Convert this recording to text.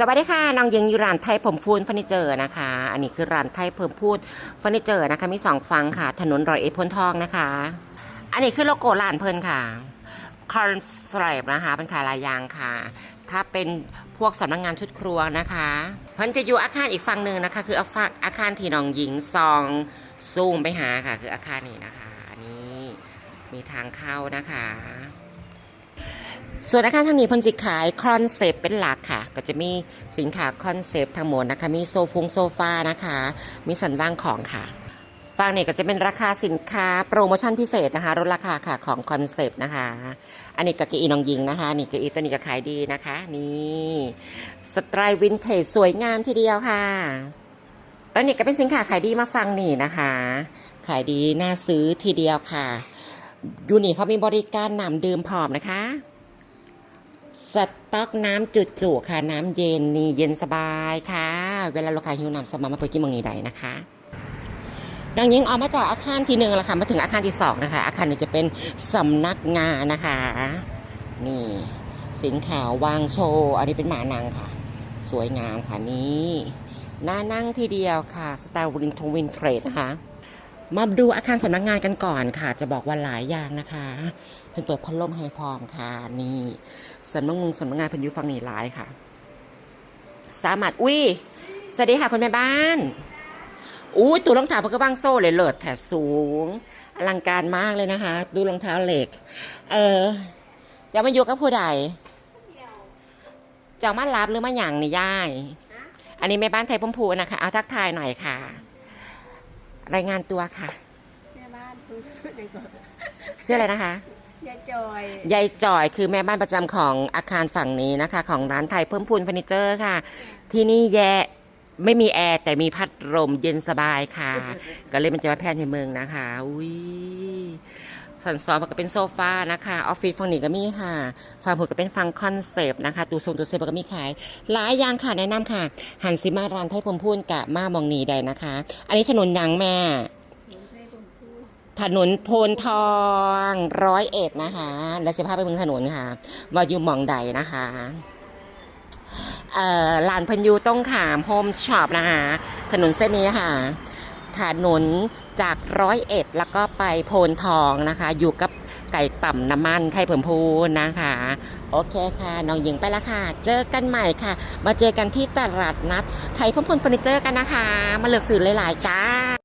สวัสดีค่ะน้องยิงอยู่ร้านไทยผมพูนเฟอร์นิเจอร์นะคะ อันนี้คือร้านไทยผมพูดเฟอร์นิเจอร์นะคะมีสองฝั่งค่ะ ถนนรอยเอพนทองนะคะ อันนี้คือโลโก้ร้านเพิ่นค่ะคอนสไลป์นะคะเป็นขายลายยางค่ะ ถ้าเป็นพวกสำนักงงานชุดครัวนะคะเพิ่นจะอยู่อาคารอีกฝั่งหนึ่งนะคะ คืออาคารอาคารที่น้องหญิงซองซูมไปหาค่ะ คืออาคารนี้นะคะ อันนี้มีทางเข้านะคะ ส่วนอาคารทางนี้เพิ่นสิขายคอนเซปต์เป็นหลักค่ะ ก็จะมีสินค้าคอนเซปต์ทั้งหมดนะคะ มีโซฟงโซฟานะคะ มีสันว่างของค่ะฝั่งนี้ก็จะเป็นราคาสินค้าโปรโมชั่นพิเศษนะคะลดราคาค่ะของคอนเซปต์นะคะ อันนี้กะกีน้องยิงนะคะนี่กะอีตัวนี้ก็ขายดีนะคะ นี่สไตล์วินเทจสวยงามทีเดียวค่ะตอนนี้ก็เป็นสินค้าขายดีมาฟังนี่นะคะ ขายดีน่าซื้อทีเดียวค่ะยูนี่เขามีบริการนำดื่มพร้อมนะคะ สต๊อกน้ำจุๆค่ะน้ำเย็นนี่เย็นสบายค่ะ เวลาลูกค้าหิวน้ำสบามาเปิดกินมองนี้ได้นะคะ ดังยิงออกมาจากอาคารที่หนึ่งแล้วค่ะมาถึงอาคารที่สองนะคะ อาคารนี้จะเป็นสำนักงานนะคะ นี่ สินค้าวางโชว์อันนี้เป็นหมานังค่ะ สวยงามค่ะนี่น่านั่งทีเดียวค่ะสไตล์วินทงวินเทรดนะคะ มาดูอาคารสำนักงานกันก่อนค่ะ จะบอกว่าหลายอย่างนะคะเพิ่นเปิดพัดลมให้พร้อมค่ะ นี่สำนักงงสำนักงานพิ่นยู่ฝั่งนี้หลายค่ะ สามารถอุ้ยสวัสดีค่ะคุณแม่บ้านอุ้ยตู้รองเท้าเพิ่นก็บ้างโซ่เลยเลิศแถบสูง อลังการมากเลยนะคะ ดูรองเท้าเหล็ก เออจะมาอยู่กับผู้ใดจะมารับหรือมาหยั่งนี่ย่าย อันนี้แม่บ้านไทยพุ่มพูนะคะเอาทักทายหน่อยค่ะ รายงานตัวค่ะแม่บ้านคุณในก่อนชื่ออะไรนะคะยายจอยยายจอยคือแม่บ้านประจำของอาคารฝั่งนี้นะคะ ของร้านไทยเพิ่มพูนเฟอร์นิเจอร์ค่ะ ที่นี่แย่ไม่มีแอร์แต่มีพัดลมเย็นสบายค่ะ ก็เลยมันจะมาแพนในเมืองนะคะอุ้ย สันซอนก็เป็นโซฟานะคะออฟฟิศฝั่งนี้ก็มีค่ะฝั่งผมก็เป็นฟังคอนเซปต์นะคะตู้ทรงตู้เซฟก็มีขายหลายอย่างค่ะแนะนำค่ะ หันซิมาร้านไทยพมพูนกะมามองนีได้นะคะ อันนี้ถนนยังแม่ ถนนโพนทองร้อยเอ็ดนะคะ แล้วจะพาไปเมืองถนนค่ะว่าอยู่หมองใดนะคะเอ่อลานพันยูต้องขามโฮมช็อปนะคะถนนเส้นนี้ค่ะ ถนนจากร้อยเอ็ดแล้วก็ไปโพนทองนะคะ อยู่กับไก่ต่ำน้ำมันไข่เผิ่มพูนนะคะ โอเคค่ะ น้องหญิงไปแล้วค่ะ เจอกันใหม่ค่ะ มาเจอกันที่ตลาดนัดไทยพมพลเฟอร์นิเจอร์กันนะคะ มาเลือกสื่อหลายๆจ้า